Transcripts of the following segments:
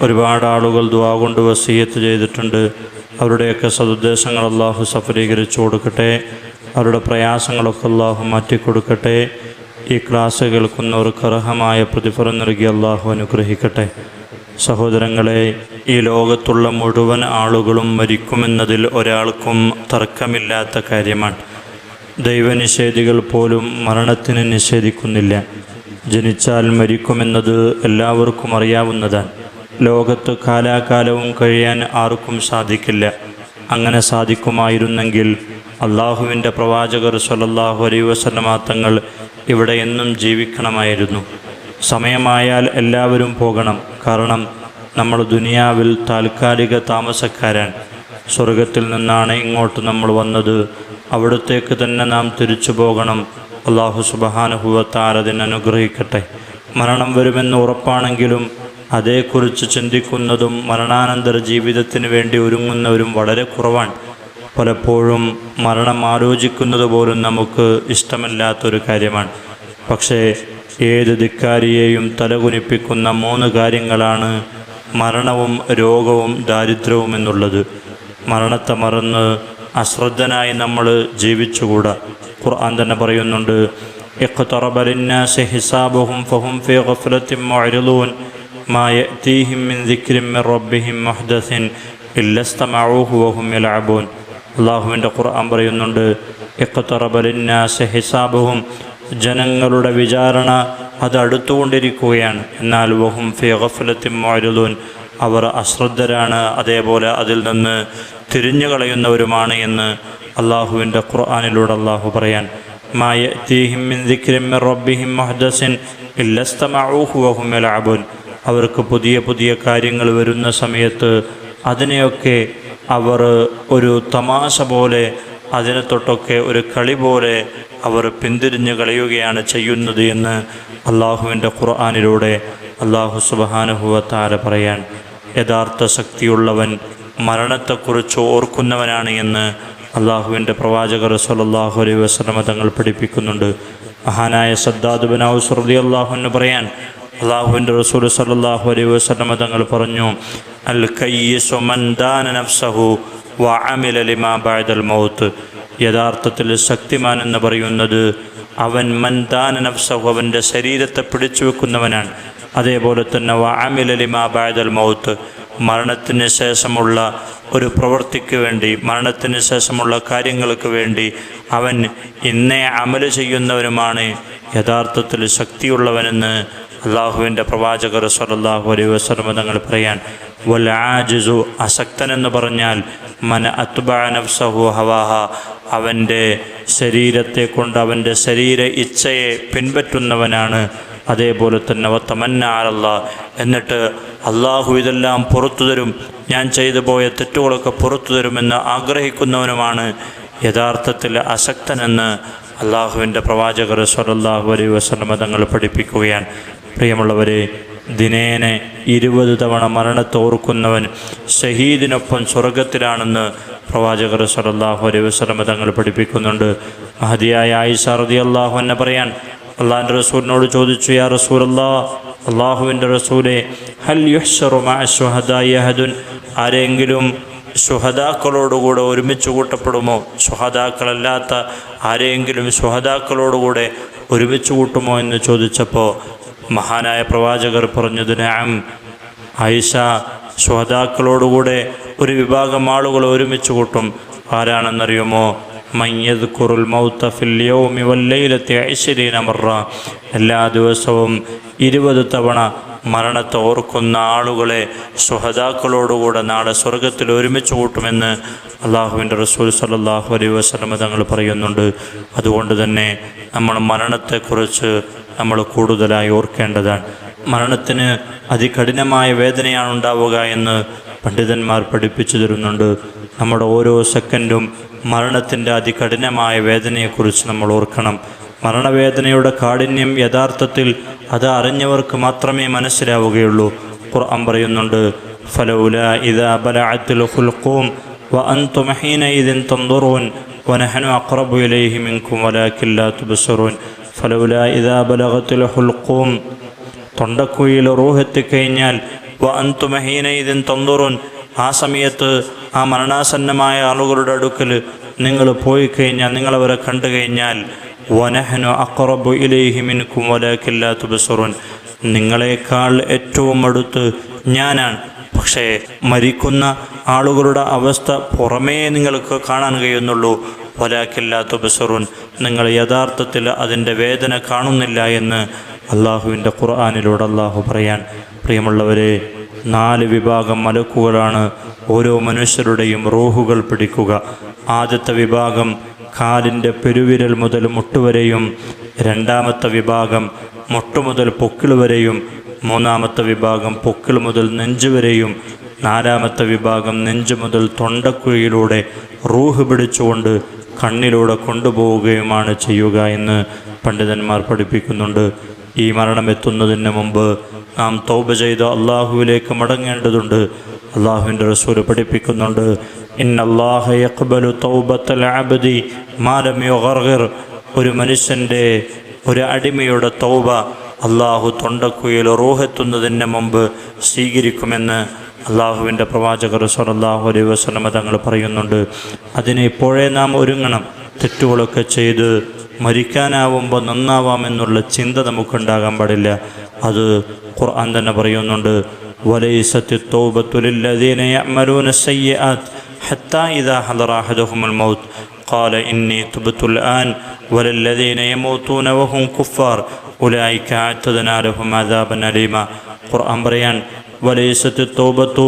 ഒരുപാട് ആളുകൾ ദുവാ കൊണ്ട് വസീയത്ത് ചെയ്തിട്ടുണ്ട്. അവരുടെയൊക്കെ സതുദ്ദേശങ്ങൾ അള്ളാഹു സഫലീകരിച്ചു കൊടുക്കട്ടെ. അവരുടെ പ്രയാസങ്ങളൊക്കെ അള്ളാഹു മാറ്റിക്കൊടുക്കട്ടെ. ഈ ക്ലാസ് കേൾക്കുന്നവർക്ക് അർഹമായ പ്രതിഫലം നൽകി അള്ളാഹു അനുഗ്രഹിക്കട്ടെ. സഹോദരങ്ങളെ ഈ ലോകത്തുള്ള മുഴുവൻ ആളുകളും മരിക്കുമെന്നതിൽ ഒരാൾക്കും തർക്കമില്ലാത്ത കാര്യമാണ്. ദൈവനിഷേധികൾ പോലും മരണത്തിന് നിഷേധിക്കുന്നില്ല. ജനിച്ചാൽ മരിക്കുമെന്നത് എല്ലാവർക്കും അറിയാവുന്നതാണ്. ലോകത്ത് കാലാകാലവും കഴിയാൻ ആർക്കും സാധിക്കില്ല. അങ്ങനെ സാധിക്കുമായിരുന്നെങ്കിൽ അള്ളാഹുവിന്റെ പ്രവാചകർ സല്ലല്ലാഹു അലൈ തങ്ങൾ ഇവിടെ എന്നും ജീവിക്കണമായിരുന്നു. സമയമായാൽ എല്ലാവരും പോകണം. കാരണം നമ്മൾ ദുനിയാവിൽ താൽക്കാലിക താമസക്കാരാണ് സ്വർഗത്തിൽ നിന്നാണ് ഇങ്ങോട്ട് നമ്മൾ വന്നത്. അവിടത്തേക്ക് തന്നെ നാം തിരിച്ചു പോകണം. അള്ളാഹു സുബഹാനുഭവത്താരതിന് അനുഗ്രഹിക്കട്ടെ. മരണം വരുമെന്ന് ഉറപ്പാണെങ്കിലും അതേക്കുറിച്ച് ചിന്തിക്കുന്നതും മരണാനന്തര ജീവിതത്തിന് വേണ്ടി ഒരുങ്ങുന്നവരും വളരെ കുറവാണ്. പലപ്പോഴും മരണം ആലോചിക്കുന്നത് പോലും നമുക്ക് ഇഷ്ടമല്ലാത്തൊരു കാര്യമാണ്. പക്ഷേ ഏത് ധിക്കാരിയെയും തലകുനിപ്പിക്കുന്ന മൂന്ന് കാര്യങ്ങളാണ് മരണവും രോഗവും ദാരിദ്ര്യവും എന്നുള്ളത്. മരണത്തെ മറന്ന് അശ്രദ്ധനായി നമ്മൾ ജീവിച്ചുകൂടാ. ഖുർആൻ തന്നെ പറയുന്നുണ്ട് ഇഖ്തറബലിന്നാസി ഹിസാബുഹും ഫഹും ഫീ ഗഫ്ലത്തിൻ മുഅ്രിദൂൻ. ما يأتيهم من ذكر من ربهم محدث إلا استمعوه وهم يلعبون അള്ളാഹുവിൻ്റെ ഖുർആൻ പറയുന്നുണ്ട് ഇഖ്തറബ ലിന്നാസ് ഹിസാബുഹും ജനങ്ങളുടെ വിചാരണ അത് അടുത്തുകൊണ്ടിരിക്കുകയാണ് എന്നാൽ വഹും ഫി ഗഫലത്തിൻ മുഅരിദൂൻ അവർ അശ്രദ്ധരാണ് അതേപോലെ അതിൽ നിന്ന് തിരിഞ്ഞു കളയുന്നവരുമാണ് എന്ന് അള്ളാഹുവിൻ്റെ ഖുർആാനിലൂടെ അള്ളാഹു പറയാൻ മായത്തീഹിം മിൻ ദിക്രിൻ മിൻ റബ്ബിഹിം മുഹ്ദസിൻ ഇല്ലസ്തമഊഹു വഹും യലഅബൂൻ അവർക്ക് പുതിയ പുതിയ കാര്യങ്ങൾ വരുന്ന സമയത്ത് അതിനെയൊക്കെ അവർ ഒരു തമാശ പോലെ അതിനെ തൊട്ടൊക്കെ ഒരു കളി പോലെ അവർ പിന്തിരിഞ്ഞ് കളയുകയാണ് ചെയ്യുന്നത് എന്ന് അള്ളാഹുവിന്റെ ഖുർആാനിലൂടെ അള്ളാഹു സുബഹാനുഭവത്താര പറയാൻ യഥാർത്ഥ ശക്തിയുള്ളവൻ മരണത്തെക്കുറിച്ച് ഓർക്കുന്നവനാണ് എന്ന് അള്ളാഹുവിന്റെ പ്രവാചകർ സല്ലല്ലാഹു അലൈഹി വസല്ലമ തങ്ങൾ പഠിപ്പിക്കുന്നുണ്ട്. മഹാനായ സദ്ദാദുബനാവ് റളി അള്ളാഹുവിന് പറയാൻ അള്ളാഹുവിന്റെ റസൂൽ സല്ലല്ലാഹു അലൈ വസ്ലമ തങ്ങൾ പറഞ്ഞു അൽ കയ്യസു മൻ ദാന നഫ്സഹു വ മൗത്ത്. യഥാർത്ഥത്തിൽ ശക്തിമാൻ എന്ന് പറയുന്നത് അവൻ മന്ദാന ദാന നഫ്സഹു അവന്റെ ശരീരത്തെ പിടിച്ചു വെക്കുന്നവനാണ്. അതേപോലെ തന്നെ വ ബഅദൽ മൗത്ത് മരണത്തിന് ശേഷമുള്ള ഒരു പ്രവൃത്തിക്ക് വേണ്ടി മരണത്തിന് ശേഷമുള്ള കാര്യങ്ങൾക്ക് വേണ്ടി അവൻ ഇന്നേ അമൽ ചെയ്യുന്നവനുമാണ്. യഥാർത്ഥത്തിൽ ശക്തിയുള്ളവനെന്ന് അള്ളാഹുവിന്റെ പ്രവാചകർ സ്വല്ലല്ലാഹു അലൈ വസ്ലമ തങ്ങൾ പറയാൻ വൽ ആജിസു അസക്തനെന്ന് പറഞ്ഞാൽ മന അത്ബാനഫ്സഹു ഹവാഹ. അവന്റെ ശരീരത്തെ കൊണ്ട് അവന്റെ ശരീര ഇച്ഛയെ പിൻപറ്റുന്നവനാണ്. അതേപോലെ തന്നെ വത്തമന്നാറല്ല എന്നിട്ട് അള്ളാഹു ഇതെല്ലാം പുറത്തു തരും. ഞാൻ ചെയ്തു പോയ തെറ്റുകളൊക്കെ പുറത്തു തരുമെന്ന് ആഗ്രഹിക്കുന്നവനുമാണ്. യഥാർത്ഥത്തിൽ അശക്തനെന്ന് അള്ളാഹുവിന്റെ പ്രവാചകർ സ്വലല്ലാഹു അലൈ വസ്ലമ തങ്ങൾ പഠിപ്പിക്കുകയാണ്. പ്രിയമുള്ളവരെ ദിനേനെ ഇരുപത് തവണ മരണത്തോർക്കുന്നവൻ ഷഹീദിനൊപ്പം സ്വർഗത്തിലാണെന്ന് പ്രവാചകർ സലല്ലാഹു അലൈഹി വസ്ലമ തങ്ങൾ പഠിപ്പിക്കുന്നുണ്ട്. മഹതിയായ ആയിഷ റതി അള്ളാഹു എന്നെ പറയാൻ അള്ളാഹിന്റെ റസൂലിനോട് ചോദിച്ചു യാ റസൂൽ അള്ളാഹ് അള്ളാഹുവിന്റെ റസൂലെ ഹൽ യുഹ്ഷറുമാഹദുൻ ആരെങ്കിലും സുഹദാക്കളോടുകൂടെ ഒരുമിച്ച് കൂട്ടപ്പെടുമോ? സുഹദാക്കളല്ലാത്ത ആരെങ്കിലും സുഹദാക്കളോടുകൂടെ ഒരുമിച്ച് കൂട്ടുമോ എന്ന് ചോദിച്ചപ്പോൾ മഹാനായ പ്രവാചകർ പറഞ്ഞത് നാം ആയിഷ ശ്രോതാക്കളോടുകൂടെ ഒരു വിഭാഗം ആളുകൾ ഒരുമിച്ച് കൂട്ടും. ആരാണെന്നറിയുമോ? മയ്യദ്ഖുറുൽ മൗത്ത ഫിൽ യൗമി വല്ലൈലത്തി ഐശ്വരീന മറ. എല്ലാ ദിവസവും ഇരുപത് തവണ മരണത്തെ ഓർക്കുന്ന ആളുകളെ സുഹദാക്കളോടുകൂടെ നാളെ സ്വർഗത്തിൽ ഒരുമിച്ച് കൂട്ടുമെന്ന് അള്ളാഹുവിന്റെ റസൂൽ സല്ലാഹു അലൈഹി വസ്ലമ തങ്ങൾ പറയുന്നുണ്ട്. അതുകൊണ്ട് തന്നെ നമ്മൾ മരണത്തെക്കുറിച്ച് നമ്മൾ കൂടുതലായി ഓർക്കേണ്ടതാണ് മരണത്തിന് അതികഠിനമായ വേദനയാണ് ഉണ്ടാവുക എന്ന് പണ്ഡിതന്മാർ പഠിപ്പിച്ചു തരുന്നുണ്ട് നമ്മുടെ ഓരോ സെക്കൻഡും മരണത്തിൻ്റെ അതികഠിനമായ വേദനയെക്കുറിച്ച് നമ്മൾ ഓർക്കണം മരണവേദനയുടെ കാഠിന്യം യഥാർത്ഥത്തിൽ അത് അറിഞ്ഞവർക്ക് മാത്രമേ മനസ്സിലാവുകയുള്ളൂ ഖുർആൻ പറയുന്നുണ്ട് ഫലൗല ഇദാ ബലഅത്തുൽ ഖുൽഖൂം وأنتم حينئذ تنظرون ونحن أقرب إليه منكم ولكن لا تبصرون ഫലൗല ഇതാ ബലകത്തുൽ ഹുൽക്കൂം തൊണ്ടക്കുഴിയിൽ റൂഹെത്തിക്കഴിഞ്ഞാൽ വ അന്തുമഹീന ഇതിൻ തന്തുറുൻ ആ സമയത്ത് ആ മരണാസന്നമായ ആളുകളുടെ അടുക്കൽ നിങ്ങൾ പോയി കഴിഞ്ഞാൽ നിങ്ങളവരെ കണ്ടു കഴിഞ്ഞാൽ വനഹനു അക്റബു ഇലേഹിമിൻകും വലാക്കില്ലാത്ത ബസുറുൻ നിങ്ങളെക്കാൾ ഏറ്റവും അടുത്ത് ഞാനാണ്. പക്ഷേ മരിക്കുന്ന ആളുകളുടെ അവസ്ഥ പുറമേ നിങ്ങൾക്ക് കാണാൻ കഴിയുന്നുള്ളൂ. വലാക്കില്ലാത്ത ബസറുൻ നിങ്ങൾ യഥാർത്ഥത്തിൽ അതിന്റെ വേദന കാണുന്നില്ല എന്ന് അള്ളാഹുവിന്റെ ഖുർആാനിലൂടെ അള്ളാഹു പറയാൻ. പ്രിയമുള്ളവരെ നാല് വിഭാഗം മലക്കുകളാണ് ഓരോ മനുഷ്യരുടെയും റൂഹുകൾ പിടിക്കുക. ആദ്യത്തെ വിഭാഗം കാലിന്റെ പെരുവിരൽ മുതൽ മുട്ടുവരെയും രണ്ടാമത്തെ വിഭാഗം മുട്ടു മുതൽ പൊക്കിൾ വരെയും മൂന്നാമത്തെ വിഭാഗം പൊക്കിൾ മുതൽ നെഞ്ച് വരെയും നാലാമത്തെ വിഭാഗം നെഞ്ച് മുതൽ തൊണ്ടക്കുഴിയിലൂടെ റൂഹ് പിടിച്ചുകൊണ്ട് കണ്ണിലൂടെ കൊണ്ടുപോവുകയുമാണ് ചെയ്യുക എന്ന് പണ്ഡിതന്മാർ പഠിപ്പിക്കുന്നുണ്ട്. ഈ മരണം എത്തുന്നതിന് മുമ്പ് നാം തൗബ ചെയ്ത് അള്ളാഹുവിലേക്ക് മടങ്ങേണ്ടതുണ്ട്. അള്ളാഹുവിന്റെ റസൂൽ പഠിപ്പിക്കുന്നുണ്ട്. ഒരു മനുഷ്യന്റെ ഒരു അടിമയുടെ തൗബ അള്ളാഹു തൊണ്ടക്കുയിൽ റൂഹെത്തുന്നതിന് മുമ്പ് സ്വീകരിക്കുമെന്ന് അള്ളാഹുവിൻ്റെ പ്രവാചകർ സല്ലല്ലാഹു അലൈഹി വസല്ലമ തങ്ങൾ പറയുന്നുണ്ട് അതിന് ഇപ്പോഴേ നാം ഒരുങ്ങണം തെറ്റുകളൊക്കെ ചെയ്ത് മരിക്കാനാവുമ്പോൾ നന്നാവാമെന്നുള്ള ചിന്ത നമുക്കുണ്ടാകാൻ പാടില്ല അത് ഖുർആൻ തന്നെ പറയുന്നുണ്ട് വലൈസത്തി തൗബത്തുലില്ലദീന യഅമലൂന സയ്യിആത്ത് ഹത്താ ഇദാ ഹദറ അഹദഹുമുൽ മൗത്ത് قال إني تبت الآن وللذين يموتون وهم كفار ഉലായിക്ക ആറ്റതനാലഹും അദാബൻ അലീമ. ഖുർആൻ പറയാൻ വലയസത്ത് തോബത്തു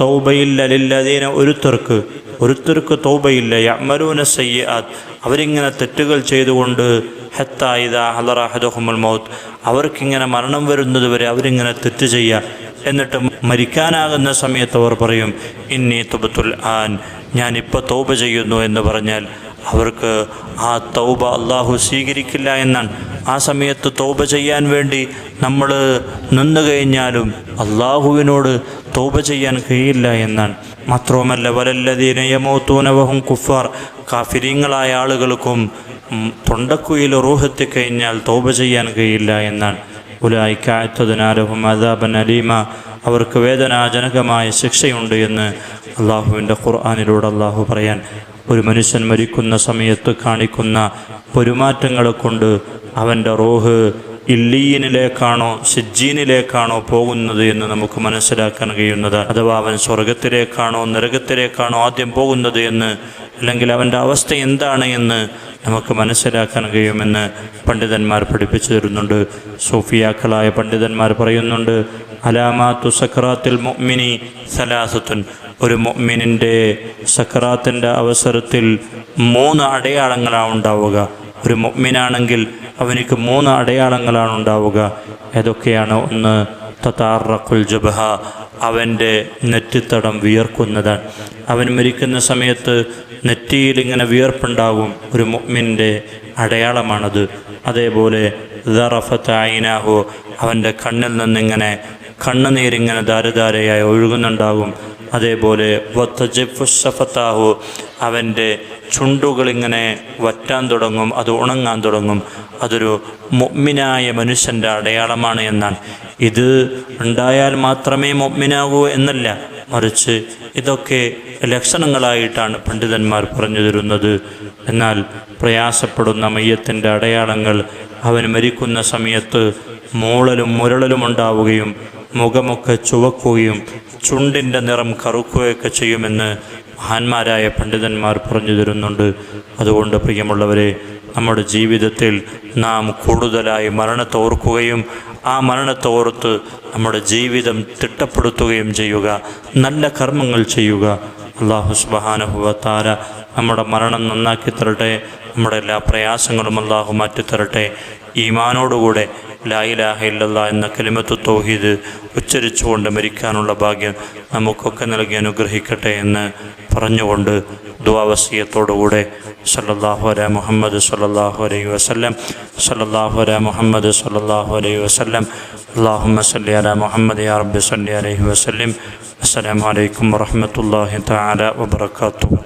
തൗബയില്ല ലില്ലതീന ഒരുത്തർക്ക് ഒരുത്തർക്ക് തൗബയില്ല യമരൂന സയ്യാത്ത് അവരിങ്ങനെ തെറ്റുകൾ ചെയ്തുകൊണ്ട് ഹത്തായിദ ഹലറാഹദുഹുമുൽ മൗത്ത് അവർക്കിങ്ങനെ മരണം വരുന്നത് വരെ അവരിങ്ങനെ തെറ്റ് ചെയ്യുക എന്നിട്ട് മരിക്കാനാകുന്ന സമയത്ത് അവർ പറയും ഇന്നി തുബത്തുൽ ആൻ ഞാൻ ഇപ്പോൾ തൗബ ചെയ്യുന്നു എന്ന് പറഞ്ഞാൽ അവർക്ക് ആ തൗബ അള്ളാഹു സ്വീകരിക്കില്ല എന്നാണ്. ആ സമയത്ത് തോപ ചെയ്യാൻ വേണ്ടി നമ്മൾ നിന്നു കഴിഞ്ഞാലും അള്ളാഹുവിനോട് തോപ ചെയ്യാൻ കഴിയില്ല എന്നാണ്. മാത്രവുമല്ല വലല്ലതീനയമോത്തൂനവഹും കുഫാർ കാഫിരിങ്ങളായ ആളുകൾക്കും തൊണ്ടക്കുയിൽ റൂഹെത്തിക്കഴിഞ്ഞാൽ കഴിഞ്ഞാൽ തൗബ ചെയ്യാൻ കഴിയില്ല എന്നാണ്. ഉലായിക്കാത്തതിനാലഹും അദാബൻ അലീമ അവർക്ക് വേദനാജനകമായ ശിക്ഷയുണ്ട് എന്ന് അള്ളാഹുവിന്റെ ഖുർആാനിലൂടെ അള്ളാഹു പറയാൻ ഒരു മനുഷ്യൻ മരിക്കുന്ന സമയത്ത് കാണിക്കുന്ന പെരുമാറ്റങ്ങളെ കൊണ്ട് അവന്റെ റോഹ് ഇല്ലീനിലേക്കാണോ സിജ്ജീനിലേക്കാണോ പോകുന്നത് എന്ന് നമുക്ക് മനസ്സിലാക്കാൻ കഴിയുന്നത്. അഥവാ അവൻ സ്വർഗത്തിലേക്കാണോ നരകത്തിലേക്കാണോ ആദ്യം പോകുന്നത് എന്ന് അല്ലെങ്കിൽ അവന്റെ അവസ്ഥ എന്താണ് എന്ന് നമുക്ക് മനസ്സിലാക്കാൻ കഴിയുമെന്ന് പണ്ഡിതന്മാർ പഠിപ്പിച്ചു തരുന്നുണ്ട്. സൂഫിയാക്കളായ പണ്ഡിതന്മാർ പറയുന്നുണ്ട് അലാമാത്തു സക്രാത്തിൽ മുഅ്മിനി സലാസത്തുൻ. ഒരു മുഅ്മിനിന്റെ സക്രാത്തിന്റെ അവസരത്തിൽ മൂന്ന് അടയാളങ്ങളാണ് ഉണ്ടാവുക. ഒരു മുഅ്മിനാണെങ്കിൽ അവനിക്ക് മൂന്ന് അടയാളങ്ങളാണ് ഉണ്ടാവുക. ഏതൊക്കെയാണ്? ഒന്ന് തത്താറക്കുൽ ജബഹ അവന്റെ നെറ്റിത്തടം വിയർക്കുന്നതാണ് അവൻ മരിക്കുന്ന സമയത്ത് നെറ്റിയിൽ ഇങ്ങനെ വിയർപ്പുണ്ടാകും ഒരു മുഅ്മിന്റെ അടയാളമാണത്. അതേപോലെ ദറഫത്ത് ആയിനാഹു അവന്റെ കണ്ണിൽ നിന്നിങ്ങനെ കണ്ണുനീരിങ്ങനെ ധാരധാരയായി ഒഴുകുന്നുണ്ടാകും. അതേപോലെ വത്തജിഫുസഫത്താഹു അവന്റെ ചുണ്ടുകളിങ്ങനെ വറ്റാൻ തുടങ്ങും അത് ഉണങ്ങാൻ തുടങ്ങും. അതൊരു മൊമ്മിനായ മനുഷ്യന്റെ അടയാളമാണ് എന്നാണ്. ഇത് ഉണ്ടായാൽ മാത്രമേ മൊമ്മിനാകൂ എന്നല്ല മറിച്ച് ഇതൊക്കെ ലക്ഷണങ്ങളായിട്ടാണ് പണ്ഡിതന്മാർ പറഞ്ഞു തരുന്നത് എന്നാൽ പ്രയാസപ്പെടുന്ന മയ്യത്തിന്റെ അടയാളങ്ങൾ അവൻ മരിക്കുന്ന സമയത്ത് മൂളലും മുരളലും ഉണ്ടാവുകയും മുഖമൊക്കെ ചുവക്കുകയും ചുണ്ടിന്റെ നിറം കറുക്കുകയൊക്കെ ചെയ്യുമെന്ന് മഹാന്മാരായ പണ്ഡിതന്മാർ പറഞ്ഞു തരുന്നുണ്ട്. അതുകൊണ്ട് പ്രിയമുള്ളവരെ നമ്മുടെ ജീവിതത്തിൽ നാം കൂടുതലായി മരണത്തെ ഓർക്കുകയും ആ മരണത്തെ ഓർത്ത് നമ്മുടെ ജീവിതം തിട്ടപ്പെടുത്തുകയും ചെയ്യുക നല്ല കർമ്മങ്ങൾ ചെയ്യുക. അള്ളാഹു സുബാനുഭവത്താര നമ്മുടെ മരണം നന്നാക്കി തരട്ടെ നമ്മുടെ എല്ലാ പ്രയാസങ്ങളും അള്ളാഹു മാറ്റിത്തരട്ടെ. ഈമാനോടുകൂടെ ലായിലാഹ എന്ന കലിമത്ത് തൗഹീദ് ഉച്ചരിച്ചുകൊണ്ട് മരിക്കാനുള്ള ഭാഗ്യം നമുക്കൊക്കെ നൽകി അനുഗ്രഹിക്കട്ടെ എന്ന് പറഞ്ഞുകൊണ്ട് ദുവാവസീയത്തോടുകൂടെ സല്ലല്ലാഹു അല മുഹമ്മദ് സല്ലല്ലാഹു അലൈഹി വസല്ലം സല്ലല്ലാഹു അല മുഹമ്മദ് സല്ലല്ലാഹു അലൈഹി വസല്ലം. അല്ലാഹുമ്മ സല്ലി അല മുഹമ്മദ് യാ റബ്ബി സല്ലി അലൈഹി വസല്ലം. അസ്സലാമു അലൈക്കും വറഹ്മത്തുള്ളാഹി തആല വബറകാതുഹു.